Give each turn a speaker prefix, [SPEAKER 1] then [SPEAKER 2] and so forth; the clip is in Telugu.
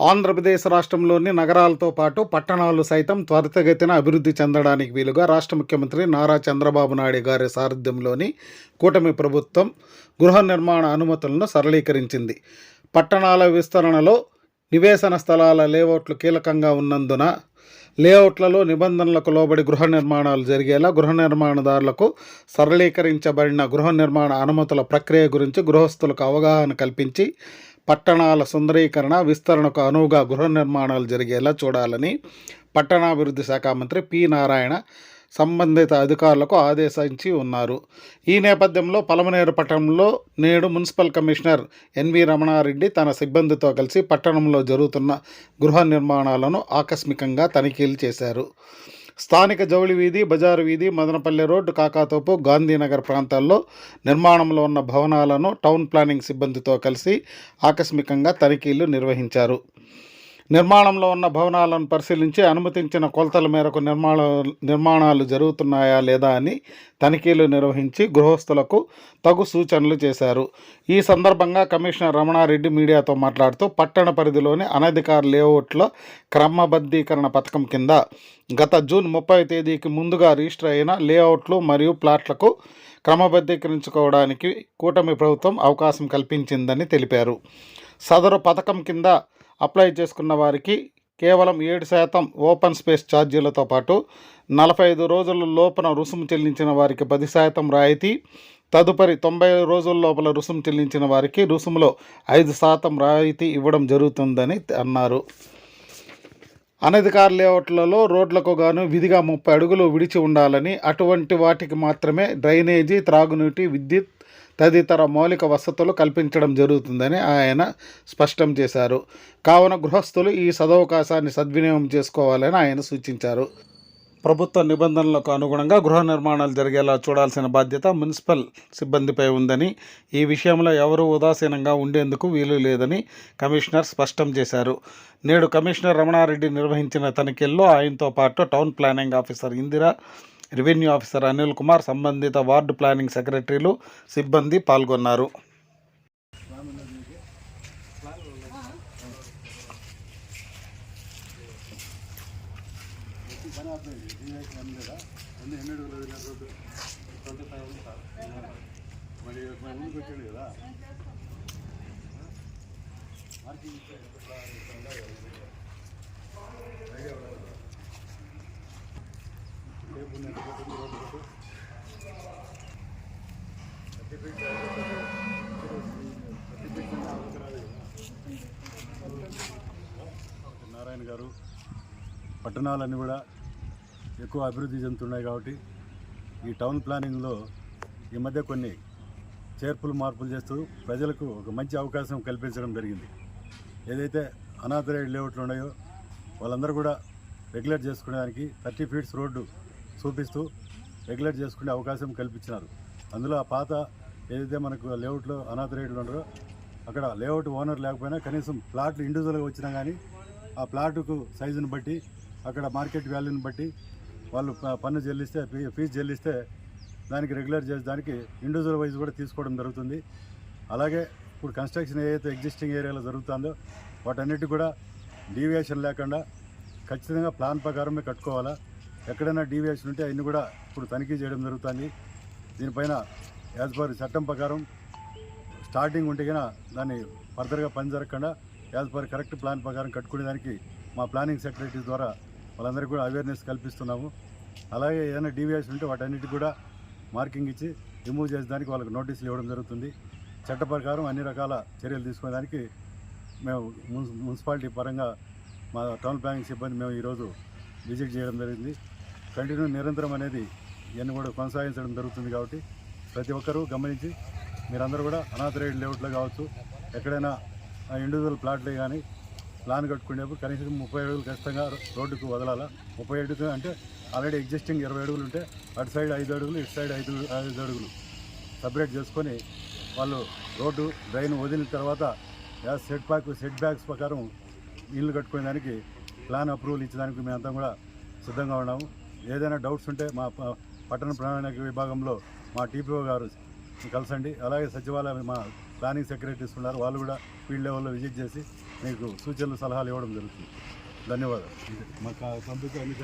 [SPEAKER 1] ఆంధ్రప్రదేశ్ రాష్ట్రంలోని నగరాలతో పాటు పట్టణాలు సైతం త్వరితగతిన అభివృద్ధి చెందడానికి వీలుగా రాష్ట్ర ముఖ్యమంత్రి నారా చంద్రబాబు నాయుడు గారి సారథ్యంలోని కూటమి ప్రభుత్వం గృహ నిర్మాణ అనుమతులను సరళీకరించింది. పట్టణాల విస్తరణలో నివేశన స్థలాల లేఅవుట్లు కీలకంగా ఉన్నందున లేఅవుట్లలో నిబంధనలకు లోబడి గృహ నిర్మాణాలు జరిగేలా గృహ నిర్మాణదారులకు సరళీకరించబడిన గృహ నిర్మాణ అనుమతుల ప్రక్రియ గురించి గృహస్థులకు అవగాహన కల్పించి పట్టణాల సుందరీకరణ విస్తరణకు అనువుగా గృహ నిర్మాణాలు జరిగేలా చూడాలని పట్టణాభివృద్ధి శాఖ మంత్రి పి. నారాయణ సంబంధిత అధికారులకు ఆదేశించి ఉన్నారు. ఈ నేపథ్యంలో పలమనేరు పట్టణంలో నేడు మున్సిపల్ కమిషనర్ ఎన్వి రమణారెడ్డి తన సిబ్బందితో కలిసి పట్టణంలో జరుగుతున్న గృహ నిర్మాణాలను ఆకస్మికంగా తనిఖీలు చేశారు. స్థానిక జౌళి వీధి బజారు వీధి మదనపల్లె రోడ్డు కాకాతోపు గాంధీనగర్ ప్రాంతాల్లో నిర్మాణంలో ఉన్న భవనాలను టౌన్ ప్లానింగ్ సిబ్బందితో కలిసి ఆకస్మికంగా తనిఖీలు నిర్వహించారు. నిర్మాణంలో ఉన్న భవనాలను పరిశీలించి అనుమతించిన కొలతల మేరకు నిర్మాణ నిర్మాణాలు జరుగుతున్నాయా లేదా అని తనిఖీలు నిర్వహించి గృహస్థులకు తగు సూచనలు చేశారు. ఈ సందర్భంగా కమిషనర్ రమణారెడ్డి మీడియాతో మాట్లాడుతూ పట్టణ పరిధిలోని అనధికార లేఅవుట్ల క్రమబద్ధీకరణ పథకం కింద గత జూన్ ముప్పై తేదీకి ముందుగా రిజిస్టర్ అయిన లేఅవుట్లు మరియు ప్లాట్లకు క్రమబద్ధీకరించుకోవడానికి కూటమి ప్రభుత్వం అవకాశం కల్పించిందని తెలిపారు. సదరు పథకం కింద అప్లై చేసుకున్న వారికి కేవలం ఏడు శాతం ఓపెన్ స్పేస్ ఛార్జీలతో పాటు నలభై ఐదు రోజుల లోపల రుసుము చెల్లించిన వారికి పది శాతం రాయితీ తదుపరి తొంభై రోజుల లోపల రుసుము చెల్లించిన వారికి రుసుములో ఐదు శాతం రాయితీ ఇవ్వడం జరుగుతుందని అన్నారు. అనధికార లేఅవుట్లలో రోడ్లకు గాను విధిగా ముప్పై అడుగులు విడిచి ఉండాలని అటువంటి వాటికి మాత్రమే డ్రైనేజీ త్రాగునీటి విద్యుత్ తదితర మౌలిక వసతులు కల్పించడం జరుగుతుందని ఆయన స్పష్టం చేశారు. కావున గృహస్థులు ఈ సదవకాశాన్ని సద్వినియోగం చేసుకోవాలని ఆయన సూచించారు. ప్రభుత్వ నిబంధనలకు అనుగుణంగా గృహ నిర్మాణాలు జరిగేలా చూడాల్సిన బాధ్యత మున్సిపల్ సిబ్బందిపై ఉందని ఈ విషయంలో ఎవరూ ఉదాసీనంగా ఉండేందుకు వీలు లేదని కమిషనర్ స్పష్టం చేశారు. నేడు కమిషనర్ రమణారెడ్డి నిర్వహించిన తనిఖీల్లో ఆయనతో పాటు town planning officer Indira revenue officer Anil Kumar సంబంధిత వార్డు ప్లానింగ్ సెక్రటరీలు సిబ్బంది పాల్గొన్నారు.
[SPEAKER 2] నారాయణ గారు పట్టణాలన్నీ కూడా ఎక్కువ అభివృద్ధి చెందుతున్నాయి కాబట్టి ఈ టౌన్ ప్లానింగ్లో ఈ మధ్య కొన్ని చేర్పులు మార్పులు చేస్తూ ప్రజలకు ఒక మంచి అవకాశం కల్పించడం జరిగింది. ఏదైతే అనాథరైడ్ లేఅవుట్లు ఉన్నాయో వాళ్ళందరూ కూడా రెగ్యులేట్ చేసుకునేదానికి థర్టీ ఫీట్స్ రోడ్డు చూపిస్తూ రెగ్యులేట్ చేసుకునే అవకాశం కల్పించినారు. అందులో ఆ పాత ఏదైతే మనకు లేఅవుట్లో అనాథరైడ్లు ఉండరో అక్కడ లేఅవుట్ ఓనర్ లేకపోయినా కనీసం ప్లాట్లు ఇండివిజువల్గా వచ్చినా కానీ ఆ ప్లాటుకు సైజుని బట్టి అక్కడ మార్కెట్ వాల్యూని బట్టి వాళ్ళు పన్ను చెల్లిస్తే ఫీ- ఫీజు చెల్లిస్తే దానికి రెగ్యులర్ చేసేదానికి ఇండివిజువల్ వైజ్ కూడా తీసుకోవడం జరుగుతుంది. అలాగే ఇప్పుడు కన్స్ట్రక్షన్ ఏదైతే ఎగ్జిస్టింగ్ ఏరియాలో జరుగుతుందో వాటన్నిటి కూడా డీవియేషన్ లేకుండా ఖచ్చితంగా ప్లాన్ ప్రకారమే కట్టుకోవాలా. ఎక్కడైనా డీవియేషన్ ఉంటే అవన్నీ కూడా ఇప్పుడు తనిఖీ చేయడం జరుగుతుంది. దీనిపైన యాజ్ పర్ చట్టం ప్రకారం స్టార్టింగ్ ఉంటే కన్నా దాన్ని ఫర్దర్గా పని జరగకుండా యాజ్ పర్ కరెక్ట్ ప్లాన్ ప్రకారం కట్టుకునేదానికి మా ప్లానింగ్ సెక్రటరీ ద్వారా వాళ్ళందరికీ కూడా అవేర్నెస్ కల్పిస్తున్నాము. అలాగే ఏదైనా డీవియేషన్ ఉంటే వాటన్నిటి కూడా మార్కింగ్ ఇచ్చి రిమూవ్ చేసేదానికి వాళ్ళకి నోటీసులు ఇవ్వడం జరుగుతుంది. చట్ట ప్రకారం అన్ని రకాల చర్యలు తీసుకునేదానికి మేము మున్సిపాలిటీ పరంగా మా టౌన్ ప్లానింగ్ సిబ్బంది మేము ఈరోజు విజిట్ చేయడం జరిగింది. కంటిన్యూ నిరంతరం అనేది ఇవన్నీ కూడా కొనసాగించడం జరుగుతుంది కాబట్టి ప్రతి ఒక్కరూ గమనించి మీరందరూ కూడా అనాథరైడ్ లేఅవుట్లో కావచ్చు ఎక్కడైనా ఇండివిజువల్ ప్లాట్లే కానీ ప్లాన్ కట్టుకునేప్పుడు కనీసం ముప్పై అడుగులు ఖచ్చితంగా రోడ్డుకు వదలాలా. ముప్పై అడుగులు అంటే ఆల్రెడీ ఎగ్జిస్టింగ్ ఇరవై అడుగులు ఉంటే అటు సైడ్ ఐదు అడుగులు ఇటు సైడ్ ఐదు ఐదు అడుగులు సపరేట్ చేసుకొని వాళ్ళు రోడ్డు డ్రైన్ వదిలిన తర్వాత సెట్ బ్యాక్ సెట్ బ్యాక్స్ ప్రకారం ఇల్లు కట్టుకునేదానికి ప్లాన్ అప్రూవల్ ఇచ్చేదానికి మేమంతా కూడా సిద్ధంగా ఉన్నాము. ఏదైనా డౌట్స్ ఉంటే మా ప- పట్టణ ప్రణాళిక విభాగంలో మా టీపీఓ గారు కలిసండి. అలాగే సచివాలయం మా ప్లానింగ్ సెక్రటరీస్ ఉన్నారు. వాళ్ళు కూడా ఫీల్డ్ లెవెల్లో విజిట్ చేసి మీకు సూచనలు సలహాలు ఇవ్వడం జరుగుతుంది. ధన్యవాదాలు. మా పంపితే అన్ని